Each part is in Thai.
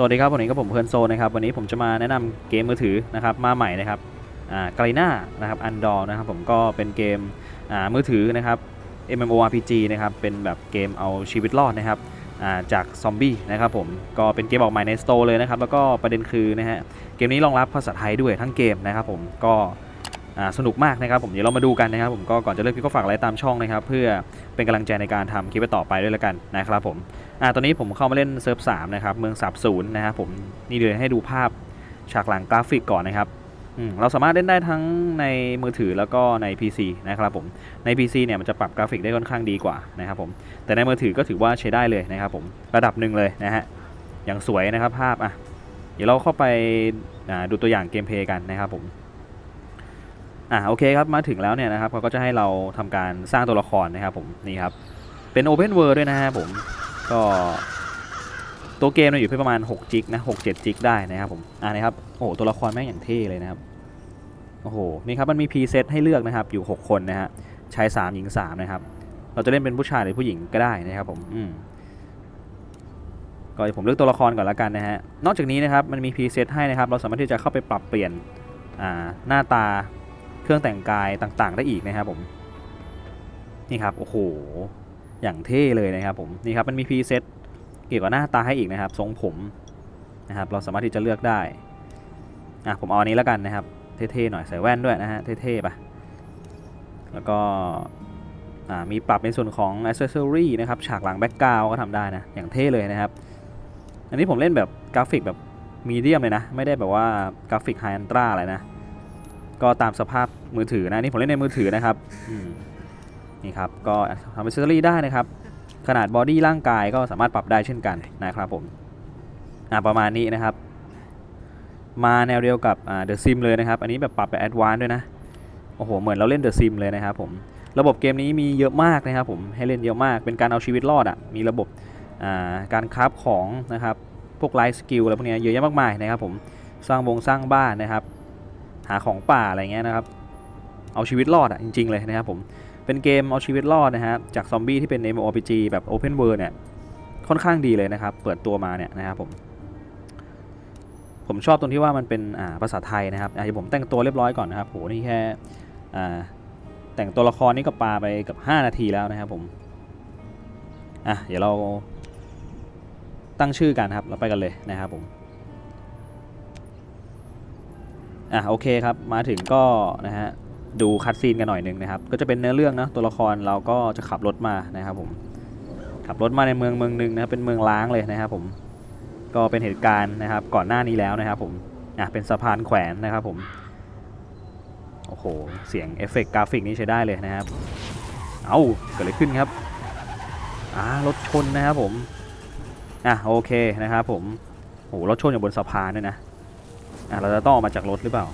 สวัสดีครับวันนี้ก็ผมเพิร์นโซนะครับวันนี้ผมจะมาแนะนำเกมมือถือนะครับมาใหม่นะครับอ่าไกลหน้านะครับอันดอนะครับผมก็เป็นเกมอ่ามือถือนะครับ MMORPG นะครับเป็นแบบเกมเอาชีวิตรอดนะครับอ่าจากซอมบี้นะครับผมก็เป็นเกมออกใหม่ในสโตร์เลยนะครับแล้วก็ประเด็นคือนะฮะเกมนี้รองรับภาษาไทยด้วยทั้งเกมนะครับผมก็อ สนุกมากนะครับผมเดี๋ยวเรามาดูกันนะครับผมก็ก่อนจะเริ่มคลิปก็ฝากไลค์ตามช่องนะครับเพื่อเป็นกำลังใจในการทำคลิปต่อไปด้วยแล้วกันนะครับผมอ่าตอนนี้ผมเข้ามาเล่นเซิร์ฟสามนะครับเมืองสับศูนย์นะครับผมนี่เลยวให้ดูภาพฉากหลังกราฟิกก่อนนะครับเราสามารถเล่นได้ทั้งในมือถือแล้วก็ใน PC นะครับผม ใน PC เนี่ยมันจะปรับกราฟิกได้ค่อนข้างดีกว่านะครับผม แต่ในมือถือก็ถือว่าใช้ได้เลยนะครับผม ระดับหนึ่งเลยนะฮะ อย่างสวยนะครับภาพอะ เดี๋ยวเราเข้าไปดูตัวอย่างเกมเพลย์กันนะครับผม อ่าโอเคครับมาถึงแล้วเนี่ยนะครับเขาก็จะให้เราทำการสร้างตัวละครนะครับผมนี่ครับเป็น Open World ด้วยนะฮะผมก็ตัวเกมเนี่ยอยู่ที่ประมาณ6จิกนะ6 7จิกได้นะครับผมอ่านะครับโอ้โหตัวละครแม่งอย่างเท่เลยนะครับโอ้โหนี่ครับมันมีพรีเซตให้เลือกนะครับอยู่ 6 คนนะฮะชาย3หญิง3นะครับเราจะเล่นเป็นผู้ชายหรือผู้หญิงก็ได้นะครับผมอืมก็ผมเลือกตัวละครก่อนละกันนะฮะนอกจากนี้นะครับมันมีพรีเซตให้นะครับ เราสามารถที่จะเข้าไปปรับเปลี่ยนอ่าหน้าตา เครื่องแต่งกายต่างๆ ได้อีกนะครับผมนี่ครับโอ้โหอย่างเท่เลยนะครับผมนี่ครับมันมีพรีเซตเกี่ยวกับหน้าตาให้อีกนะครับ ทรงผมนะครับ เราสามารถที่จะเลือกได้อะผมเอาอันนี้แล้วกันนะครับ เท่ๆหน่อยใส่แว่นด้วยนะฮะเท่ๆปะแล้วก็อ่ามีปรับในส่วนของ accessory นะครับฉากหลังแบ็กกราวก็ทำได้นะ อย่างเท่เลยนะครับ อันนี้ผมเล่นแบบกราฟิกแบบมีเดียมเลยนะ ไม่ได้แบบว่ากราฟิกไฮอันตราอะไรนะ ก็ตามสภาพมือถือนะนี่ผมเล่นในมือถือนะครับอืมนี่ครับก็ทำเป็นเซอรี่ได้นะครับ ขนาดบอดี้ร่างกายก็สามารถปรับได้เช่นกันนะครับผมอ่าประมาณนี้นะครับ มาแนวเดียวกับอ่าเดอะซิมเลยนะครับ อันนี้แบบปรับแบบแอดวานซ์ด้วยนะโอ้โหเหมือนเราเล่นเดอะซิมเลยนะครับผมระบบเกมนี้มีเยอะมากนะครับผมให้เล่นเยอะมากเป็นการเอาชีวิตรอดอะ่ะมีระบบอ่าการคราฟของนะครับพวกไลฟ์สกิลอะไรพวกเนี้ยเยอะแยะมากมายนะครับผมสร้างวงสร้างบ้านนะครับ หาของป่าอะไรเงี้ยนะครับ เอาชีวิตรอดอะ่ะจริง ๆ เลยนะครับผม เป็นเกมเอาชีวิตรอดนะฮะจากซอมบี้ที่เป็น MMORPG แบบ Open World เนี่ยค่อนข้างดีเลยนะครับ เปิดตัวมาเนี่ยนะครับผม ผมชอบตรงที่ว่ามันเป็นอ่าภาษาไทยนะครับเดี๋ยวผมแต่งตัวเรียบร้อยก่อนนะครับโหนี่แค่อ่าแต่งตัวละครนี่ก็ปาไปกับ 5 นาทีแล้วนะครับผมอะเดี๋ยวเราตั้งชื่อกันครับเราไปกันเลยนะครับผม อะโอเคครับ มาถึงก็นะฮะดูคัดซีนกันหน่อยหนึ่งนะครับ ก็จะเป็นเนื้อเรื่องนะตัวละครเราก็จะขับรถมานะครับผมขับรถมาในเมืองเมืองหนึ่งนะครับเป็นเมืองล้างเลยนะครับผมก็เป็นเหตุการณ์นะครับ ก่อนหน้านี้แล้วนะครับ ผมอะเป็นสะพานแขวนนะครับผมโอ้โหเสียงเอฟเฟกต์กราฟิกนี่ใช้ได้เลยนะครับ เอาเกิดอะไรขึ้นครับอ่ารถชนนะครับผมอะโอเคนะครับผมโอ้โหรถชนอยู่บนสะพานด้วยนะ อะเราจะต้องออกมาจากรถหรือเปล่า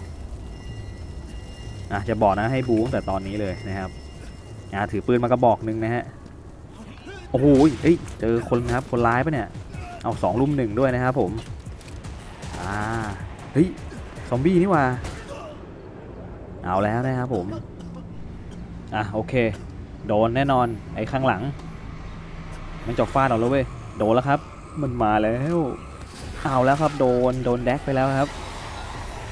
อะจะบอกนะให้บูตั้งแต่ตอนนี้เลยนะครับอะถือปืนมากระบอกหนึ่งนะฮะโอ้โหเฮ้ยเจอคนนะครับคนร้ายปะเนี่ยเอาสองลุมหนึ่งด้วยนะครับผมอ่าเฮ้ยซอมบี้นี่ว่าเอาแล้วนะครับผมอะโอเค โดนแน่นอนไอ้ข้างหลัง มันจะฟาดเราแล้วเว้ยโดนแล้วครับ มันมาแล้วเอาแล้วครับโดนโดนแดกไปแล้วครับ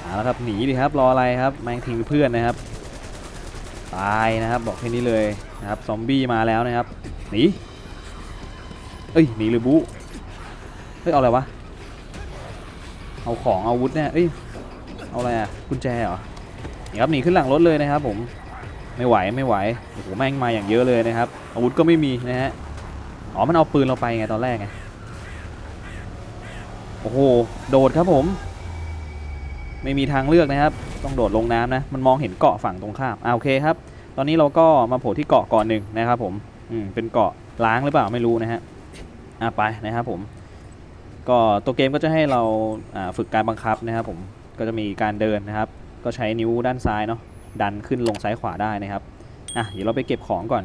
เอาละครับหนีดิครับรออะไรครับแมงทิ้งเพื่อนนะครับ ตายนะครับบอกแค่นี้เลยนะครับซอมบี้มาแล้วนะครับหนีเอ้ยหนีหรือบูเฮ้ยเอาอะไรวะเอาของอาอาวุธเนี่ยเอ้ยเอาอะไรอะกุญแจเหรอนี่ครับหนีขึ้นหลังรถเลยนะครับ ผมไม่ไหวไม่ไหวโอ้โหแม่งมาอย่างเยอะเลยนะครับ อาวุธก็ไม่มีนะฮะอ๋อมันเอาปืนเราไปไงตอนแรกไงโอ้โหโดดครับผม ไม่มีทางเลือกนะครับ ต้องโดดลงน้ำนะ มันมองเห็นเกาะฝั่งตรงข้ามอ่าโอเคครับ ตอนนี้เราก็มาโผล่ที่เกาะก่อนหนึ่งนะครับ ผม อืม เป็นเกาะล้างหรือเปล่าไม่รู้นะฮะ อ่าไปนะครับผม ก็ตัวเกมก็จะให้เราอ่าฝึกการบังคับนะครับ ผม ก็จะมีการเดินนะครับ ก็ใช้นิ้วด้านซ้ายเนาะ ดันขึ้นลงซ้ายขวาได้นะครับ อะเดี๋ยวเราไปเก็บของก่อน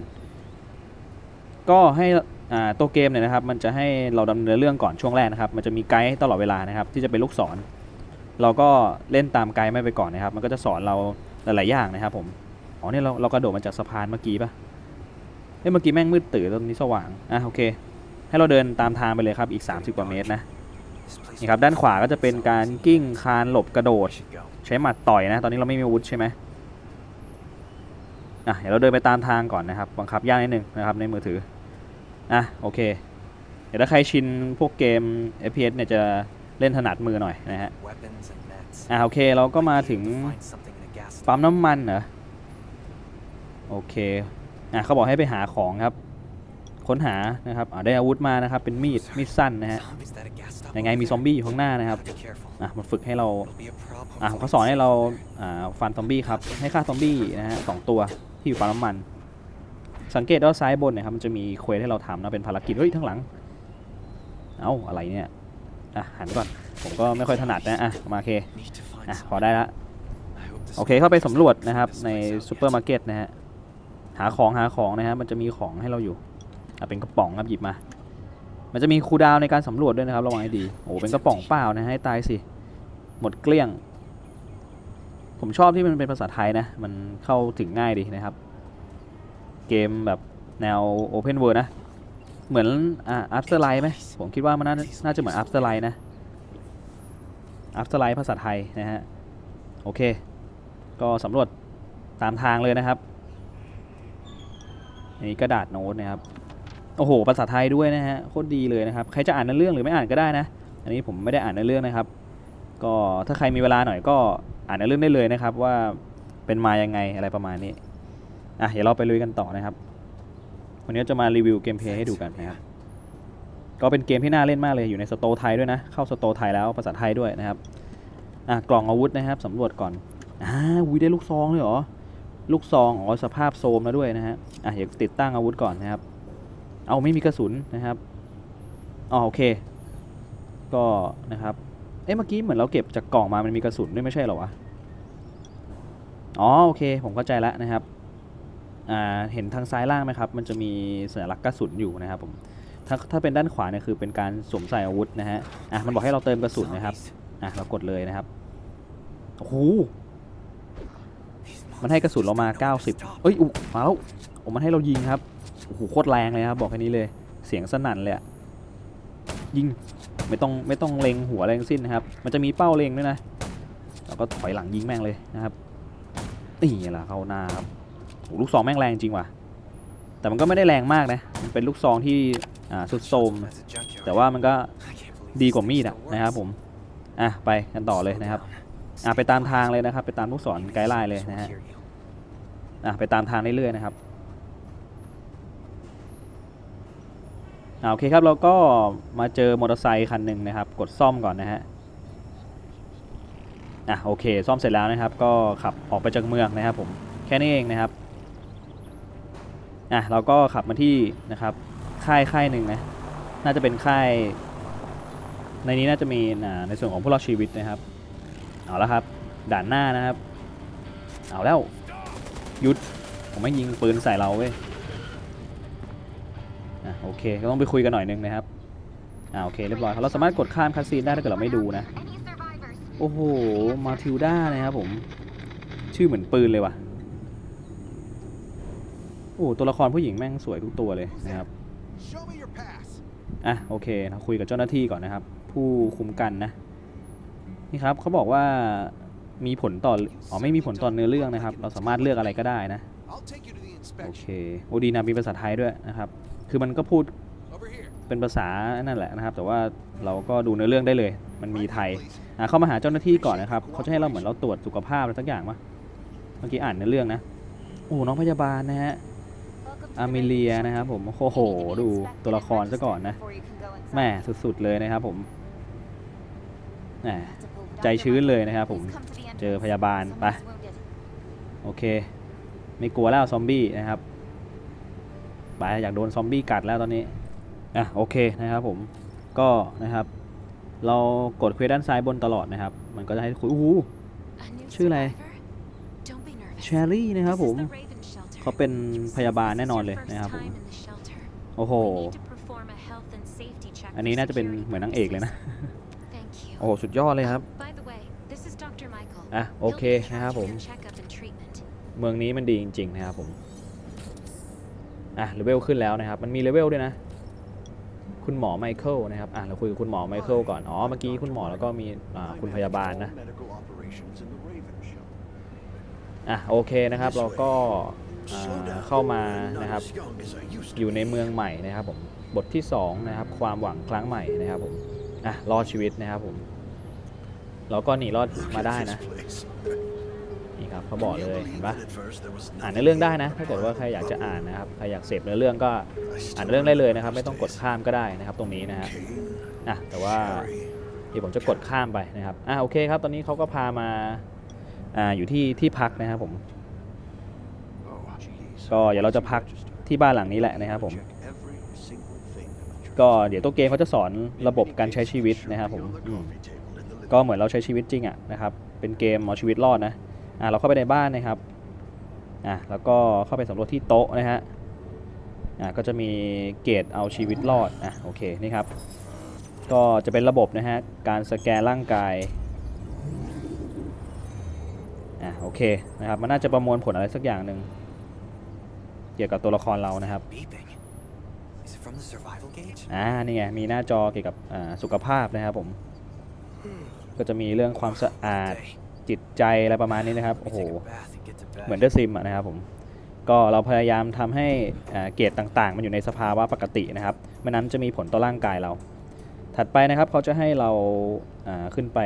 ก็ให้อ่าตัวเกมเนี่ยนะครับ มันจะให้เราดำเนินเรื่องก่อนช่วงแรกนะครับ มันจะมีไกด์ตลอดเวลานะครับ ที่จะเป็นลูกศร เราก็เล่นตามไกด์ไม่ไปก่อนนะครับ มันก็จะสอนเราหลายๆอย่างนะครับผม อ๋อเนี่ยเราเรากระโดดมาจากสะพานเมื่อกี้ปะเฮ้ยเมื่อกี้แม่งมืดตื่นตรงนี้สว่าง อะโอเค ให้เราเดินตามทางไปเลยครับอีก 30 กว่าเมตรนะ นี่ครับด้านขวาก็จะเป็นการกิ้งคานหลบกระโดด ใช้หมัดต่อยนะ ตอนนี้เราไม่มีอาวุธใช่ไหมอะเดี๋ยวเราเดินไปตามทางก่อนนะครับ บังคับยากนิดนึงนะครับในมือถือ อะโอเค เดี๋ยวถ้าใครชินพวกเกม FPS เนี่ยจะ เล่นถนัดมือหน่อยนะฮะอะโอเคเราก็มาถึงปั๊มน้ำมันเหรอโอเคอะเขาบอกให้ไปหาของครับ ค้นหานะครับอ่าได้อาวุธมานะครับ เป็นมีดมีดสั้นนะฮะยังไงมีซอมบี้อยู่ข้างหน้านะครับอะมันฝึกให้เราอะเขาสอนให้เราอ่าฟันซอมบี้ครับให้ฆ่าซอมบี้นะฮะสองตัวที่อยู่ปั๊มน้ำมัน สังเกตว่าซ้ายบนเนะครับมันจะมีเควสให้เราทำนะเป็นภารกิจเฮ้ยทั้างหลังเอ้าอะไรเนี่ย อะหันก่อน ผมก็ไม่ค่อยถนัดนะอะมาโอเคอะพอได้ละโอเคเข้าไปสำรวจนะครับในซูเปอร์มาร์เก็ตนะฮะหาของหาของนะฮะมันจะมีของให้เราอยู่อะเป็นกระป๋องครับหยิบมา มันจะมีคูลดาวน์ในการสำรวจด้วยนะครับระวังให้ดีโอ้โหเป็นกระป๋องเปล่านะให้ตายสิหมดเกลี้ยง ผมชอบที่มันเป็นภาษาไทยนะ มันเข้าถึงง่ายดีนะครับ เกมแบบแนว Open World นะ เหมือนอ่า Afterlife ไหมผมคิดว่ามันน่าน่าจะเหมือน Afterlife นะ Afterlife ภาษาไทยนะฮะโอเค ก็สำรวจตามทางเลยนะครับอันนี้กระดาษโน้ตนะครับโอ้โหภาษาไทยด้วยนะฮะโคตรดีเลยนะครับใครจะอ่านในเรื่องหรือไม่อ่านก็ได้นะ อันนี้ผมไม่ได้อ่านในเรื่องนะครับ ก็ถ้าใครมีเวลาหน่อยก็อ่านในเรื่องได้เลยนะครับ ว่าเป็นมายังไงอะไรประมาณนี้อะเดี๋ยวเราไปลุยกันต่อนะครับ วันนี้จะมารีวิวเกมเพลย์ให้ดูกันนะครับก็เป็นเกมที่น่าเล่นมากเลยอยู่ในสโตร์ไทยด้วยนะ เข้าสโตร์ไทยแล้วภาษาไทยด้วยนะครับอะกล่องอาวุธนะครับสำรวจก่อนอ่าวิได้ลูกซองเลยเหรอลูกซองอ๋อสภาพโซมแล้วด้วยนะฮะอะเดี๋ยวติดตั้งอาวุธก่อนนะครับ เอาไม่มีกระสุนนะครับอ๋อโอเค ก็นะครับเอ๊ะเมื่อกี้เหมือนเราเก็บจากกล่องมามันมีกระสุนด้วยไม่ใช่เหรอวะอ๋อโอเค ผมเข้าใจแล้วนะครับอ่า เห็นทางซ้ายล่างไหมครับ มันจะมีสัญลักษณ์กระสุนอยู่นะครับผมถ้าถ้าเป็นด้านขวาเนี่ยคือเป็นการสวมใส่อาวุธนะฮะอะมันบอกให้เราเติมกระสุนนะครับอะเรากดเลยนะครับโอ้โหมันให้กระสุนเรามา 90 เอ้ยอุ๊มาแล้วโอ้มันให้เรายิงครับโอ้โหโคตรแรงเลยครับบอกแค่นี้เลยเสียงสนั่นเลยอะยิงไม่ต้องไม่ต้องเล็งหัวอะไรทั้งสิ้นนะครับ มันจะมีเป้าเล็งด้วยนะเราก็ถอยหลังยิงแม่งเลยนะครับนี่แหละเข้าหน้าครับ ลูกซองแม่งแรงจริงว่ะ แต่มันก็ไม่ได้แรงมากนะ มันเป็นลูกซองที่อ่าสุดโทมแต่ว่ามันก็ดีกว่ามีดอะนะครับผม อะไปกันต่อเลยนะครับ อะไปตามทางเลยนะครับ ไปตามลูกศรไกด์ไลน์เลยนะฮะ อะไปตามทางเรื่อยๆนะครับอ่าโอเคครับเราก็มาเจอมอเตอร์ไซค์คันหนึ่งนะครับ กดซ่อมก่อนนะฮะอะโอเค ซ่อมเสร็จแล้วนะครับ ก็ขับออกไปจากเมืองนะครับผมแค่นี้เองนะครับ อะเราก็ขับมาที่นะครับค่ายค่ายหนึ่งนะน่าจะเป็นค่าย ในนี้น่าจะมีในส่วนของผู้รอดชีวิตนะครับเอาแล้วครับ ด่านหน้านะครับ เอาแล้วหยุดผมไม่ยิงปืนใส่เราเว้ยอะโอเคก็ต้องไปคุยกันหน่อยนึงนะครับอ่าโอเคเรียบร้อยเราสามารถกดข้ามคัสซีนได้ถ้าเกิดเราไม่ดูนะ โอ้โห มาทิลด้านะครับผม ชื่อเหมือนปืนเลยว่ะ โอ้ตัวละครผู้หญิงแม่งสวยทุกตัวเลยนะครับอะโอเคเราคุยกับเจ้าหน้าที่ก่อนนะครับ ผู้คุมกันนะนี่ครับเขาบอกว่ามีผลต่ออ๋อไม่มีผลต่อเนื้อเรื่องนะครับ เราสามารถเลือกอะไรก็ได้นะโอเคโอดีนะมีภาษาไทยด้วยนะครับ คือมันก็พูดเป็นภาษานั่นแหละนะครับ แต่ว่าเราก็ดูเนื้อเรื่องได้เลย มันมีไทยอะเข้ามาหาเจ้าหน้าที่ก่อนนะครับเขาจะให้เราเหมือนเราตรวจสุขภาพอะไรสักอย่างปะเมื่อกี้อ่านเนื้อเรื่องนะโอ้น้องพยาบาลนะฮะ อามิเลียนะครับผม โอ้โห ดูตัวละครซะก่อนนะแม่สุดๆเลยนะครับผมแหมใจชื้นเลยนะครับผมเจอพยาบาลไปโอเค ไม่กลัวแล้วซอมบี้นะครับไปอยากโดนซอมบี้กัดแล้วตอนนี้อะโอเคนะครับผมก็นะครับ เรากดเควสด้านซ้ายบนตลอดนะครับ มันก็จะให้คุยโอ้โหชื่ออะไรเชเชอรี่นะครับผม เขาเขาเป็เป็นนพยาบาลแน่นอนเลยนะครับผมโอ้โหโอ้อันนี้น่าจะเป็นเหมือนนางเอกเลยนะ โอ้โอ้โหสุดยอดเลยครับ อะอะโอโอเคเคนะนะคครัรับบผผมมเมืองนี้มันดีจริง ๆ นะครับผม อะ เลเวลขึ้นแล้วนะครับ มันมีเลเวลด้วยนะคคุณหมอไมเคิลนะครับ อะ เราคุยกับคุณหมอไมเคิลก่อน อ๋อ เมื่อกี้คุณหมอแล้วก็มีอ่าคุณพยาบาลนะ Medical operations in the Raven Show. อะ โอเคนะครับ เราก็อ่า เข้ามานะครับ อยู่ในเมืองใหม่นะครับผมบทที่สองนะครับความหวังครั้งใหม่นะครับผมอะรอดชีวิตนะครับผมเราก็หนีรอดมาได้นะนี่ครับเขาบอกเลยเห็นปะอ่านในอเรื่องได้นะ ถ้าเกิดว่าใครอยากจะอ่านนะครับใครอยากเสพเนื้อเรื่องก็อ่านเรื่องได้เลยนะครับ ไม่ต้องกดข้ามก็ได้นะครับ ตรงนี้นะฮะอะแต่ว่าเดี๋ยวผมจะกดข้ามไปนะครับอะโอเคครับ ตอนนี้เขาก็พามาอ่าอยู่ที่ที่พักนะครับผม ก็เดี๋ยวเราจะพักที่บ้านหลังนี้แหละนะครับผม ก็เดี๋ยวตัวเกมเขาจะสอนระบบการใช้ชีวิตนะครับผมอืมก็เหมือนเราใช้ชีวิตจริงอะนะครับ เป็นเกมเอาชีวิตรอดนะ อะเราเข้าไปในบ้านนะครับ อะแล้วก็เข้าไปสำรวจที่โต๊ะนะฮะ อะก็จะมีเกรดเอาชีวิตรอด อะโอเคนี่ครับ ก็จะเป็นระบบนะฮะ การสแกนร่างกาย อะโอเคนะครับ มันน่าจะประมวลผลอะไรสักอย่างหนึ่ง เกี่ยวกับตัวละครเรานะครับ Beeping. Is it from the survival gauge? อ่านี่ไงมีหน้าจอเกี่ยวกับอ่าสุขภาพนะครับผม ก็จะมีเรื่องความสะอาด Day. จิตใจอะไรประมาณนี้นะครับ We โอ้โห take a bath and get to bed. เหมือนเดอะซิมนะครับผมก็เราพยายามทำให้อ่าเกรดต่างๆ มันอยู่ในสภาวะปกตินะครับไม่นั้นจะมีผลต่อร่างกายเรา ถัดไปนะครับเขาจะให้เราอ่าขึ้นไป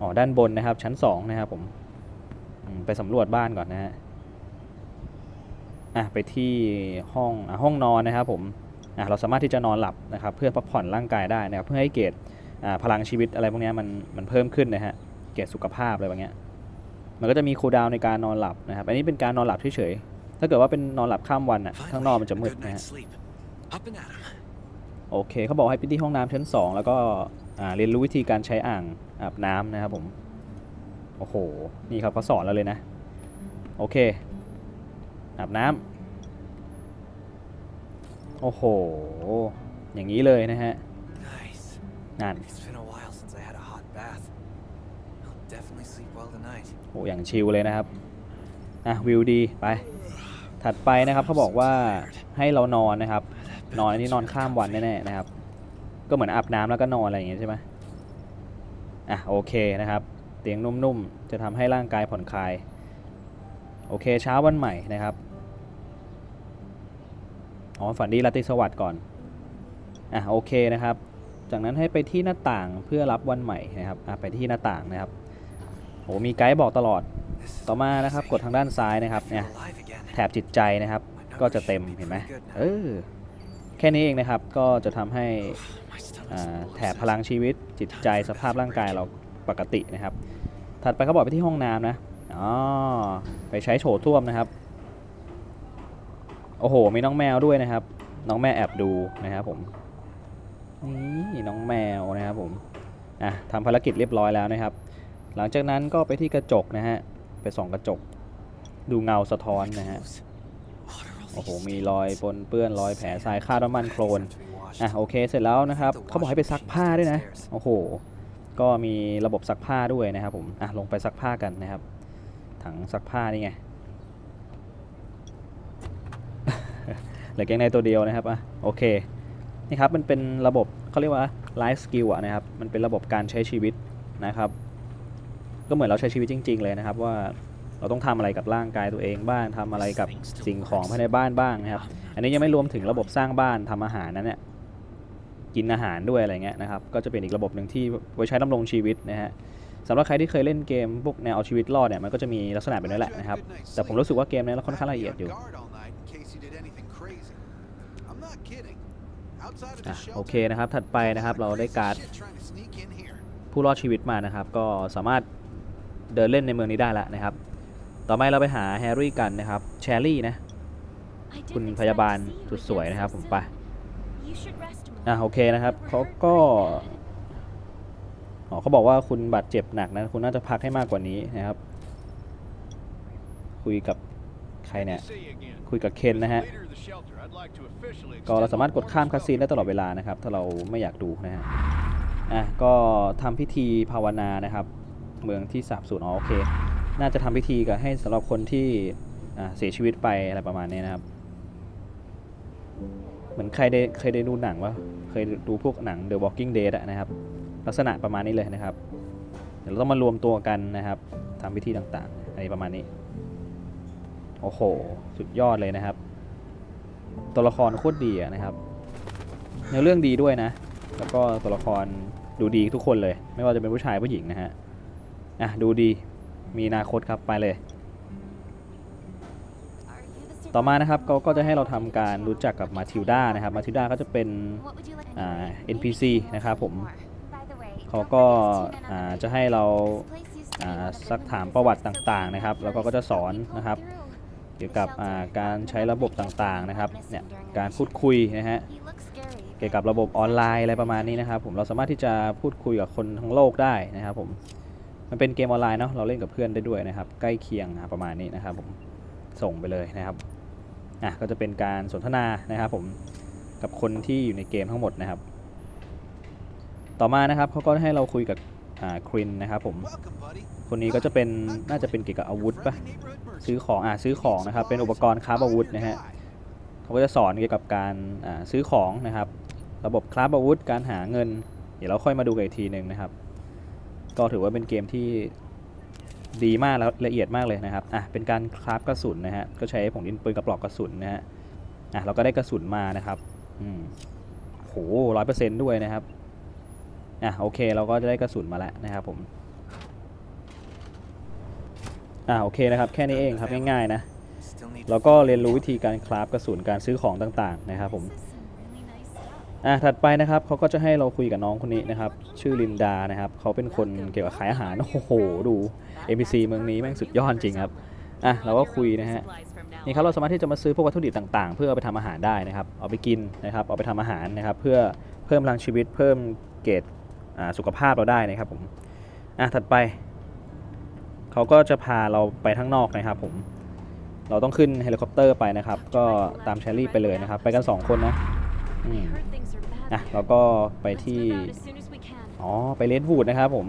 อ๋อด้านบนนะครับชั้น2นะครับผมอืมไปสำรวจบ้านก่อนนะฮะ อะไปที่ห้องอะห้องนอนนะครับผมอะเราสามารถที่จะนอนหลับนะครับเพื่อพักผ่อนร่างกายได้นะครับเพื่อให้เกรดอ่าพลังชีวิตอะไรพวกเนี้ยมันมันเพิ่มขึ้นนะฮะเกรดสุขภาพอะไรแบบเนี้ยมันก็จะมีคูลดาวน์ในการนอนหลับนะครับ อันนี้เป็นการนอนหลับเฉยๆถ้าเกิดว่าเป็นนอนหลับข้ามวันอะข้างนอกมันจะมืด Good นะ night's ฮะ sleep. Up and at 'em. โอเคเขาบอกให้ไปที่ห้องน้ำชั้น 2 แล้วก็อ่าเรียนรู้วิธีการใช้อ่างอาบน้ำนะครับผม โอ้โห นี่ครับเขาสอนเราเลยนะ โอเค อาบน้ำโอ้โห อย่างนี้เลยนะฮะ Nice. นั่น It's been a while since I had a hot bath. I'll definitely sleep well tonight. โอ้อย่างชิลเลยนะครับ อะ วิวดี ไป ถัดไปนะครับเขาบอกว่าให้เรานอนนะครับ นอนอันนี้นอนข้ามวันแน่ๆนะครับ ก็เหมือนอาบน้ำแล้วก็นอนอะไรอย่างเงี้ยใช่ไหมอะ โอเคนะครับ เตียงนุ่มๆ จะทำให้ร่างกายผ่อนคลาย โอเคเช้าวันใหม่นะครับ อ๋อฝันดีราตรีสวัสดิ์ก่อน อะโอเคนะครับ จากนั้นให้ไปที่หน้าต่างเพื่อรับวันใหม่นะครับ อะไปที่หน้าต่างนะครับโหมีไกด์บอกตลอด ต่อมานะครับกดทางด้านซ้ายนะครับ เนี่ยแถบจิตใจนะครับ ก็จะเต็มเห็นไหมเออแค่นี้เองนะครับ ก็จะทำให้แถบพลังชีวิตจิตใจสภาพร่างกายเราปกตินะครับ ถัดไปเขาบอกไปที่ห้องน้ำนะอ๋อไปใช้โถส้วมนะครับ โอ้โห มีน้องแมวด้วยนะครับ น้องแม่แอบดูนะครับผมนี่น้องแมวนะครับผมอะทำภารกิจเรียบร้อยแล้วนะครับ หลังจากนั้นก็ไปที่กระจกนะฮะไปส่องกระจก ดูเงาสะท้อนนะฮะโอ้โห มีรอยปนเปื้อนรอยแผลทรายคาดน้ำมันโคลนอะโอเคเสร็จแล้วนะครับเขาบอกให้ไปซักผ้าด้วยนะโอ้โห ก็มีระบบซักผ้าด้วยนะครับผมอะลงไปซักผ้ากันนะครับถังซักผ้านี่ไง เหลือเกงในตัวเดียวนะครับอะโอเคนี่ครับมันเป็นระบบเขาเรียกว่าไลฟ์สกิลอะนะครับมันเป็นระบบการใช้ชีวิตนะครับ ก็เหมือนเราใช้ชีวิตจริง ๆ เลยนะครับว่าเราต้องทำอะไรกับร่างกายตัวเองบ้างทำอะไรกับสิ่งของภายในบ้านบ้างนะครับ อันนี้ยังไม่รวมถึงระบบสร้างบ้านทำอาหารนะเนี่ยกินอาหารด้วยอะไรเงี้ยนะครับ ก็จะเป็นอีกระบบหนึ่งที่ไว้ใช้ดำรงชีวิตนะฮะสำหรับใครที่เคยเล่นเกมพวกแนวเอาชีวิตรอดเนี่ยมันก็จะมีลักษณะแบบนี้แหละนะครับ แต่ผมรู้สึกว่าเกมนี้เราค่อนข้างละเอียดอยู่ อะ the โอเค shelter, นะครับถัดไปนะครับเราได้การ์ด shit trying to sneak in here. ผู้รอดชีวิตมานะครับ ก็สามารถเดินเล่นในเมืองนี้ได้แล้วนะครับ ต่อไปเราไปหาแฮร์รี่กันนะครับแชรี่นะ I คุณ didn't พยาบาล expect to see you สุดสวย again นะครับ so ผม soon. ไป You should rest more. อะโอเคนะครับ You were เขา hurt ก็ pretty bad. อ๋อเขาบอกว่าคุณบาดเจ็บหนักนะคุณน่าจะพักให้มากกว่านี้นะครับ คุยกับใค รเนี่ย คุยกับเคนนะฮะ ก็เราสามารถกดข้ามคัสซีนได้ตลอดเวลานะครับ ถ้าเราไม่อยากดูนะฮะ อะ ก็ทำพิธีภาวนานะครับ เมืองที่สาบสูญอ๋อโอเค น่าจะทำพิธีกับให้สำหรับคนที่อ่าเสียชีวิตไปอะไรประมาณนี้นะครับ เหมือนใครได้เคยได้ดูหนังว่าเคยดูพวกหนัง The Walking Dead อะนะครับ ลักษณะประมาณนี้เลยนะครับ เดี๋ยวเราต้องมารวมตัวกันนะครับทำพิธีต่างๆอะไรประมาณนี้ โอ้โห สุดยอดเลยนะครับ ตัวละครโคตรดีนะครับเนื้อเรื่องดีด้วยนะ แล้วก็ตัวละครดูดีทุกคนเลย ไม่ว่าจะเป็นผู้ชายผู้หญิงนะฮะอะดูดีมีอนาคตครับไปเลย ต่อมานะครับเขาก็จะให้เราทำการรู้จักกับมาทิลดานะครับมาทิลดาก็จะเป็นอ่า NPC นะครับผมเขาก็อ่าจะให้เรา This place used to be อ่า one of the ซักถามประวัติต่างๆนะครับ แล้วก็ก็จะสอนนะครับ เกี่ยวกับการใช้ระบบต่างๆนะครับเนี่ยการพูดคุยนะฮะเกี่ยวกับระบบออนไลน์อะไรประมาณนี้นะครับผมเราสามารถที่จะพูดคุยกับคนทั้งโลกได้นะครับผมมันเป็นเกมออนไลน์เนาะเราเล่นกับเพื่อนได้ด้วยนะครับ ใกล้เคียงประมาณนี้นะครับผมส่งไปเลยนะครับอะก็จะเป็นการสนทนานะครับผมกับคนที่อยู่ในเกมทั้งหมดนะครับ ต่อมานะครับเขาก็ให้เราคุยกับครินนะครับผม คนนี้ก็จะเป็นน่าจะเป็นเกี่ยวกับอาวุธปะซื้อของอ่าซื้อของนะครับเป็นอุปกรณ์คราฟอาวุธนะฮะเขาก็จะสอนเกี่ยวกับการอ่าซื้อของนะครับ ระบบคราฟอาวุธการหาเงิน เดี๋ยวเราค่อยมาดูกันอีกทีหนึ่งนะครับ ก็ถือว่าเป็นเกมที่ดีมากแล้วละเอียดมากเลยนะครับอะเป็นการคราฟกระสุนนะฮะก็ใช้ผงดินปืนกับปลอกกระสุนนะฮะอะเราก็ได้กระสุนมานะครับอืมโหร้อยเปอร์เซ็นต์ด้วยนะครับอะโอเคเราก็จะได้กระสุนมาแล้วนะครับผม อะโอเคนะครับ แค่นี้เองครับง่ายๆนะ Still need แล้วก็เรียนรู้วิธีการคราฟกระสุนการซื้อของต่างๆนะครับผม This is some really nice stuff. อะถัดไปนะครับเขาก็จะให้เราคุยกับน้องคนนี้นะครับ ชื่อลินดานะครับเขาเป็นคนเกี่ยวกับขายอาหาร โอ้โห ดู NPC เมืองนี้แม่งสุดยอดจริงครับอะเราก็คุยนะฮะนี่ครับเราสามารถที่จะมาซื้อพวกวัตถุดิบต่างๆ เพื่อเอาไปทำอาหารได้นะครับ เอาไปกินนะครับ เอาไปทำอาหารนะครับ เพื่อเพิ่มพลังชีวิต เพิ่มเกรดอ่าสุขภาพเราได้นะครับผมอะถัดไป เขาก็จะพาเราไปข้างนอกนะครับผม เราต้องขึ้นเฮลิคอปเตอร์ไปนะครับ ก็ตามแชรี่ไปเลยนะครับ ไปกันสองคนนะอืมนะ there. แล้วก็ไปที่ อ๋อ ไปเลดวูดนะครับผม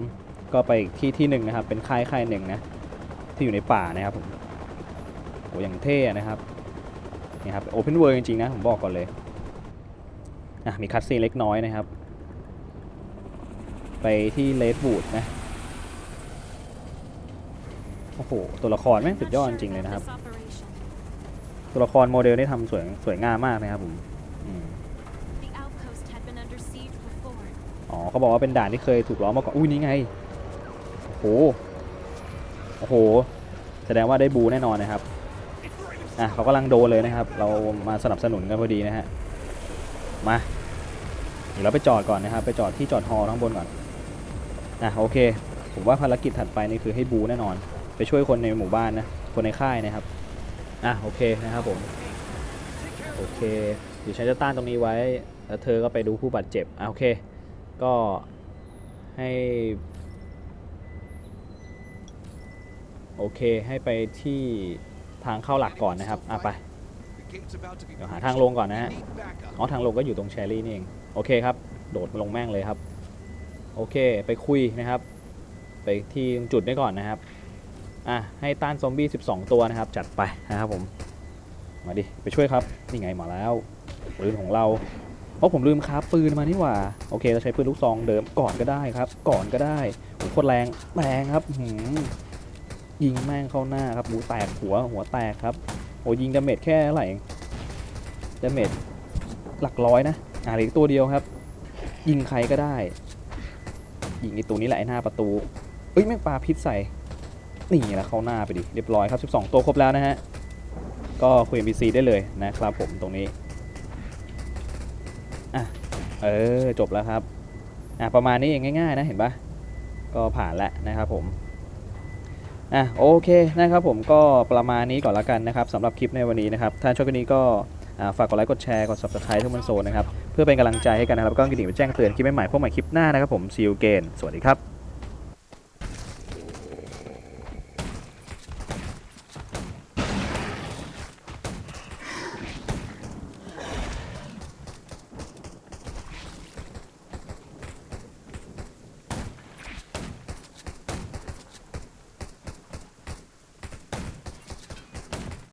ก็ไปที่ที่หนึ่งนะครับ เป็นค่ายค่ายหนึ่งนะ ที่อยู่ในป่านะครับผมโอ้อย่างเท่นะครับ นี่ครับโอเพนเวิร์จริงๆนะ ผมบอกก่อนเลย อะ มีคัตซีนเล็กน้อยนะครับ ไปที่เลดวูดนะ โอ้โห ตัวละครแม่งสุดยอดจริงเลยนะครับ ตัวละครโมเดลนี่ทำสวยสวยงามมากนะครับผมอ๋อเขาบอกว่าเป็นด่านที่เคยถูกล้อมมาก่อน อุ้ยนี่ไง โอ้โห โอ้โห แสดงว่าได้บูแน่นอนนะครับ อะเขากำลังโดนเลยนะครับ เรามาสนับสนุนกันพอดีนะฮะ มาเดี๋ยวเราไปจอดก่อนนะครับ ไปจอดที่จอดฮอข้างบนก่อน อะโอเค ผมว่าภารกิจถัดไปนี่คือให้บูแน่นอน ไปช่วยคนในหมู่บ้านนะ คนในค่ายนะครับ อะโอเคนะครับผม โอเคเดี๋ยวฉันจะต้านตรงนี้ไว้ แล้วเธอก็ไปดูผู้บาดเจ็บ อะโอเค ก็ให้โอเคให้ไปที่ทางเข้าหลักก่อนนะครับ อะไป เดี๋ยวหาทางลงก่อนนะฮะ อ๋อทางลงก็อยู่ตรงแชรี่นี่เอง โอเคครับ โดดลงแม่งเลยครับ โอเค ไปคุยนะครับ ไปที่จุดนี้ก่อนนะครับ อะให้ต้านซอมบี้ 12 ตัวนะครับ จัดไปนะครับผม มาดิ ไปช่วยครับ นี่ไงมาแล้วปืนของเราเพราะผมลืมคราฟปืนมานี่หว่า โอเค เราใช้ปืนลูกซองเดิมก่อนก็ได้ครับ ก่อนก็ได้โหโคตรแรงแรงครับหืมยิงแม่งเข้าหน้าครับหูแตกหัวหัวแตกครับโอ้ยิงดาเมจแค่ไหร่เดาเมจหลักร้อยนะอ่าเหลืออกตัวเดียวครับ ยิงใครก็ได้ ยิงไอตัวนี้แหละไอหน้าประตูเอ้ยแม่งปลาพิษใส่ นี่แหละเข้าหน้าไปดิเรียบร้อยครับ 12 ตัวครบแล้วนะฮะ ก็คุย NPC ได้เลยนะครับผมตรงนี้อะเออจบแล้วครับอะประมาณนี้เองง่าย ๆ นะเห็นปะก็ผ่านแล้วนะครับผมอะโอเคนะครับผมก็ประมาณนี้ก่อนละกันนะครับสำหรับคลิปในวันนี้นะครับถ้าชอบคลิปนี้ก็ฝากกดไลค์กดแชร์กด subscribe ทุกมันโซนนะครับเพื่อเป็นกำลังใจให้กันนะครับก็กระดิ่งไปแจ้งเตือนคลิปใหม่ๆพวกใหม่คลิปหน้านะครับผม see you again สวัสดีครับ